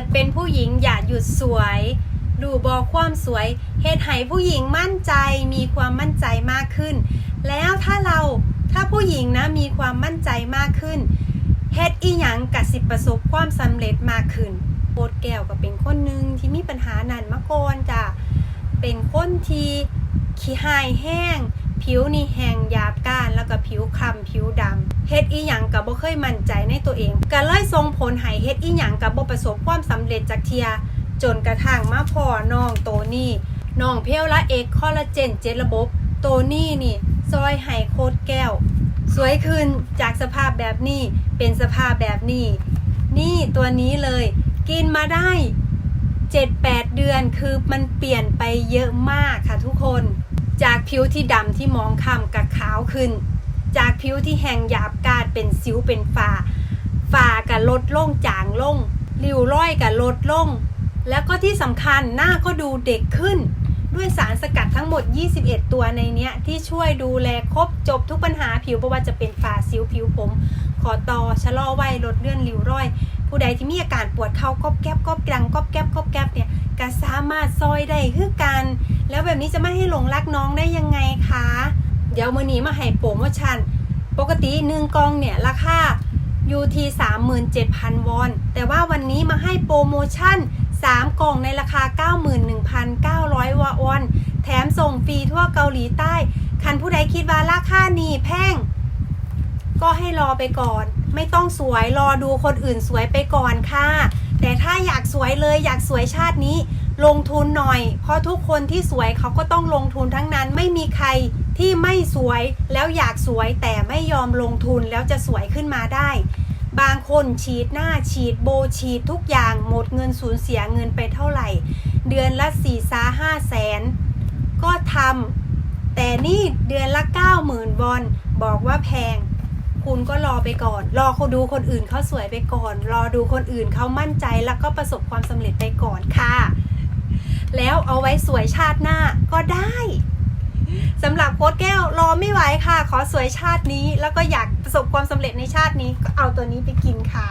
ดเป็นผู้หญิงอย่าหยุดสวย ดูบอความสวยเฮ็ดให้ผู้หญิงมั่นใจมีความมั่นใจมากขึ้น แล้วถ้าเราถ้าผู้หญิงนะมีความมั่นใจมากขึ้นเฮ็ดอีหยังกับสิประสบความสำเร็จมากขึ้นโบดแก้วก็เป็นคนหนึ่งที่มีปัญหานั้นมาก่อนจ้ะเป็นคนที่ขี้หายแห้ง ผิวนี่แห้งหยาบ ผิวคล้ำผิวดำเฮ็ดอีหยังกับบ่เคยมั่นใจในตัวเองก็เลยส่งผลให้เฮ็ดอีหยังกับบ่ประสบความสำเร็จจากเทีย จนกระทั่งมาพอน้องโตนี่น้องเพียวละเอกคอลลาเจนเจ็ดระบบ โตนี่นี่ซอยไห้โคตรแก้ว สวยขึ้นจากสภาพแบบนี้เป็นสภาพแบบนี้ นี่ตัวนี้เลยกินมาได้7-8เดือนคือมันเปลี่ยนไปเยอะมากค่ะทุกคน จากผิวที่ดำที่มองคล้ำกับขาวขึ้น จากผิวที่แห้งหยาบกาดเป็นสิวเป็นฝ้าฝ้ากับลดลงจางลงริ้วรอยกับลดลง แล้วก็ที่สำคัญหน้าก็ดูเด็กขึ้น ด้วยสารสกัดทั้งหมด 21 ตัวในเนี้ย ที่ช่วยดูแลครบจบทุกปัญหาผิวไม่ว่าจะเป็นฝ้าสิวผิวผม ขอตอชะลอวัยลดเลื่อนริ้วรอย ผู้ใดที่มีอาการปวดเข่าก๊อบแก๊บก๊อบกลังก๊อบแก๊บก๊อบแก๊บเนี่ยก็สามารถซอยได้คือกัน แล้วแบบนี้จะไม่ให้หลงรักน้องได้ยังไงคะ ดี๋ยวมื้อนี้มาให้โปรโมชั่น ปกติหนึ่งกล่องเนี่ยราคาอยู่ที่37,000 วอน แต่ว่าวันนี้มาให้โปรโมชั่น 3 กล่องในราคา 91,900 วอน แถมส่งฟรีทั่วเกาหลีใต้ คันผู้ใดคิดว่าราคานี้แพง ก็ให้รอไปก่อน ไม่ต้องสวยรอดูคนอื่นสวยไปก่อนค่ะ แต่ถ้าอยากสวยเลยอยากสวยชาตินี้ ลงทุนหน่อย เพราะทุกคนที่สวยเขาก็ต้องลงทุนทั้งนั้นไม่มีใคร ที่ไม่สวยแล้วอยากสวยแต่ไม่ยอมลงทุนแล้วจะสวยขึ้นมาได้ บางคนฉีดหน้าฉีดโบฉีดทุกอย่างหมดเงินสูญเสียเงินไปเท่าไหร่ เดือนละ4ี่ซาห้าแสนก็ทำแต่นี่เดือนละ90,000วอนบอลบอกว่าแพง คุณก็รอไปก่อน รอเขาดูคนอื่นเขาสวยไปก่อน รอดูคนอื่นเขามั่นใจแล้วก็ประสบความสำเร็จไปก่อนค่ะ แล้วเอาไว้สวยชาติหน้าก็ได้ สำหรับโค้ดแก้วรอไม่ไหวค่ะ ขอสวยชาตินี้ แล้วก็อยากประสบความสำเร็จในชาตินี้ก็เอาตัวนี้ไปกินค่ะ